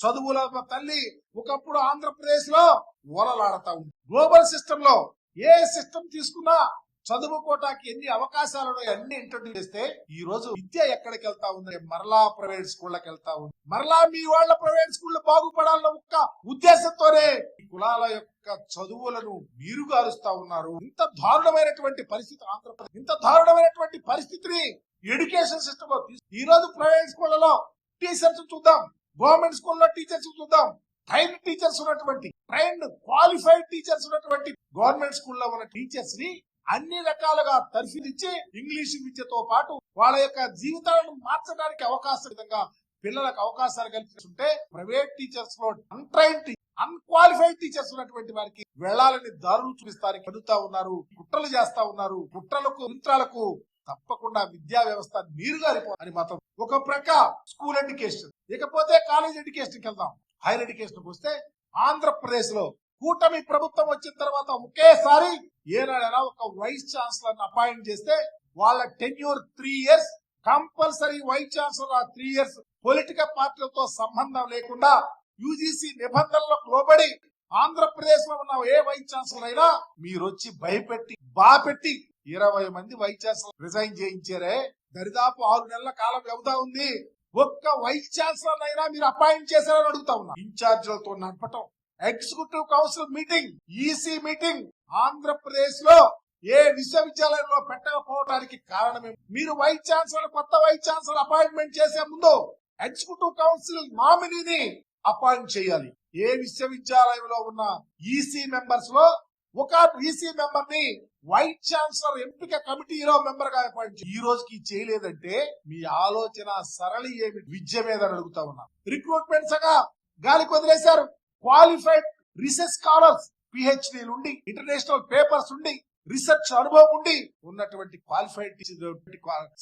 చదువుల తల్లి ఒకప్పుడు ఆంధ్రప్రదేశ్లో ఓలలాడతా ఉంది. గ్లోబల్ సిస్టమ్లో ఏ సిస్టమ్ తీసుకున్నా చదువుకోటానికి ఎన్ని అవకాశాలు అన్ని ఇంట్రడ్యూస్ చేస్తే ఈ రోజు విద్య ఎక్కడికి వెళ్తా ఉంది? మరలా ప్రైవేట్ స్కూళ్ళకి వెళ్తా ఉంది. మరలా మీ వాళ్ళ ప్రైవేట్ స్కూళ్ళు బాగుపడాలన్న ఒక్క ఉద్దేశంతోనే ఈ కులాల యొక్క చదువులను మీరు గారుస్తా ఉన్నారు. ఇంత దారుణమైనటువంటి పరిస్థితి ఆంధ్రప్రదేశ్ ఇంత దారుణమైనటువంటి పరిస్థితిని ఎడ్యుకేషన్ సిస్టమ్లో ఈ రోజు ప్రైవేట్ స్కూళ్ళలో టీచర్స్ చూద్దాం. గవర్నమెంట్ స్కూల్లో టీచర్స్ చూద్దాం. ట్రైన్ టీచర్స్ ఉన్నటువంటి ట్రైన్డ్ క్వాలిఫైడ్ టీచర్స్ ఉన్నటువంటి గవర్నమెంట్ స్కూల్లో ఉన్న టీచర్స్ని అన్ని రకాలుగా తర్ఫీదిచ్చి ఇంగ్లీష్ విద్యతో పాటు వాళ్ళ యొక్క జీవితాలను మార్చడానికి అవకాశం విధంగా పిల్లలకు అవకాశాలు కల్పిస్తుంటే ప్రైవేట్ టీచర్స్లో అన్ట్రైన్ అన్క్వాలిఫైడ్ టీచర్స్ ఉన్నటువంటి వారికి వెళ్ళాలని దారులు చూపిస్తారని కడుగుతా ఉన్నారు కుట్రలు చేస్తా ఉన్నారు కుట్రలకు యంత్రాలకు తప్పకుండా విద్యా వ్యవస్థ నీరుగారిపో అని మాత్రం ఒక ప్రక్క స్కూల్ ఎడ్యుకేషన్. ఇకపోతే కాలేజ్ ఎడ్యుకేషన్కి వెళ్దాం. హైయర్ ఎడ్యుకేషన్ వస్తే ఆంధ్రప్రదేశ్లో కూటమి ప్రభుత్వం వచ్చిన తర్వాత ఒకేసారి ఏనాడైనా ఒక వైస్ ఛాన్సలర్ అపాయింట్ చేస్తే వాళ్ళ tenure three years compulsory vice chancellor ఆ త్రీ ఇయర్స్ పొలిటికల్ పార్టీలతో సంబంధం లేకుండా యూజీసీ నిబంధనలకు లోబడి ఆంధ్రప్రదేశ్లో ఉన్న ఏ వైస్ ఛాన్సలర్ అయినా మీరు వచ్చి భయపెట్టి బాపెట్టి ఇరవై మంది వైస్ ఛాన్సలర్ రిజైన్ చేయించారే. దరిదాపు ఆరు నెలల కాలం వ్యవధి ఉంది. ఒక్క వైస్ ఛాన్సలర్ అయినా మీరు అపాయింట్ చేశారని అడుగుతా ఉన్నా. ఇన్ఛార్జీలతో నడపటం. Executive council meeting EC meeting ఆంధ్రప్రదేశ్లో ఏ విశ్వవిద్యాలయంలో పెట్టకపోవడానికి కారణమే మీరు వైస్ ఛాన్సలర్ కొత్త వైస్ ఛాన్సలర్ అపాయింట్మెంట్ చేసే ముందు ఎగ్జిక్యూటివ్ కౌన్సిల్ నామినీని అపాయింట్ చేయాలి. ఏ విశ్వవిద్యాలయంలో ఉన్న ఈసీ మెంబర్స్లో ఒక బీసీ మెంబర్ని వైస్ ఛాన్సలర్ ఎంపిక కమిటీలో మెంబర్గా అపాయింట్ ఈ రోజుకి చేయలేదంటే మీ ఆలోచన సరళి ఏమి? విద్య మీద అడుగుతా ఉన్నా. రిక్రూట్మెంట్ సగా గాలికి వదిలేశారు క్వాలిఫైడ్ రీసెర్చ్ స్కాలర్స్ పిహెచ్డి ఉండి ఇంటర్నేషనల్ పేపర్స్ ఉండి రీసెర్చ్ అనుభవం ఉండి ఉన్నటువంటి క్వాలిఫైడ్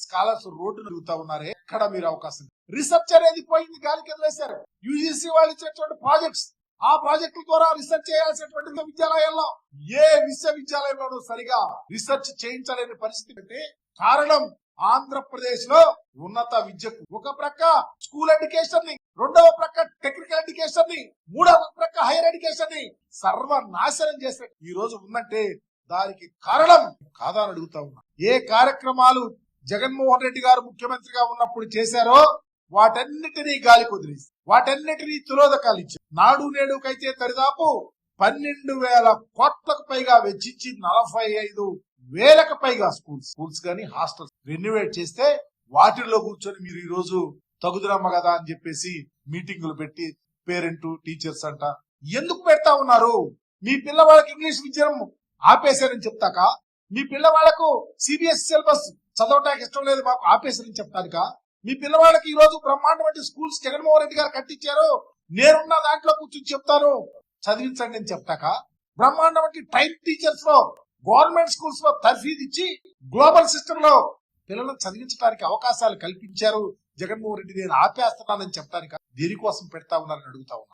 స్కాలర్స్ రోడ్డు అడుగుతా ఉన్నారే. ఎక్కడ మీరు అవకాశం? రీసెర్చ్ అనేది పోయింది గాలికి వదిలేశారు యూజీసీ వాళ్ళు ఇచ్చినటువంటి ప్రాజెక్ట్స్ ఆ ప్రాజెక్టుల ద్వారా రీసెర్చ్ చేయాల్సినటువంటి విశ్వవిద్యాలయంలో ఏ విశ్వవిద్యాలయంలోనూ సరిగా రీసెర్చ్ చేయించలేని పరిస్థితి అంటే కారణం ఆంధ్రప్రదేశ్లో ఉన్నత విద్యకు. ఒక ప్రక్క స్కూల్ ఎడ్యుకేషన్ని రెండవ ప్రక్క టెక్నికల్ ఎడ్యుకేషన్ని మూడవ ప్రక్క హైయర్ ఎడ్యుకేషన్ని సర్వనాశనం చేసే ఈ రోజు ఉందంటే దానికి కారణం కాదని అడుగుతా ఉన్నా. ఏ కార్యక్రమాలు జగన్మోహన్ రెడ్డి గారు ముఖ్యమంత్రిగా ఉన్నప్పుడు చేశారో వాటన్నిటినీ గాలి కుదిరేసి వాటన్నిటినీ తిరోధకాలు ఇచ్చారు నాడు నేడుకైతే దరిదాపు పన్నెండు వేల కోట్లకు పైగా వెచ్చించి నలభై ఐదు వేలకు పైగా స్కూల్స్. స్కూల్స్ కానీ హాస్టల్స్ రెన్యువేట్ చేస్తే వాటిల్లో కూర్చొని మీరు ఈ రోజు తగుదురమ్మ కదా అని చెప్పేసి మీటింగులు పెట్టి పేరెంట్ టీచర్స్ అంట ఎందుకు పెడతా ఉన్నారు? మీ పిల్లవాళ్ళకి ఇంగ్లీష్ విద్యను ఆపేశారని చెప్తాక? మీ పిల్లవాళ్ళకు సిబిఎస్ సిలబస్ చదవటానికి ఇష్టం లేదు మాకు ఆపేశారని చెప్తానుక? మీ పిల్లవాళ్ళకి ఈ రోజు బ్రహ్మాండమైన స్కూల్స్ జగన్మోహన్ రెడ్డి గారు కట్టించారు. నేనున్న దాంట్లో కూర్చొని చెప్తాను. చదివించండి అని చెప్తాక బ్రహ్మాండమైన టైప్ టీచర్స్లో గవర్నమెంట్ స్కూల్స్లో తర్ఫీదు ఇచ్చి గ్లోబల్ సిస్టమ్లో పిల్లలను చదివించడానికి అవకాశాలు కల్పించారు జగన్మోహన్ రెడ్డి. నేను ఆపేస్తున్నానని చెప్తాను దేనికోసం పెడతా ఉన్నారని అడుగుతా ఉన్నా.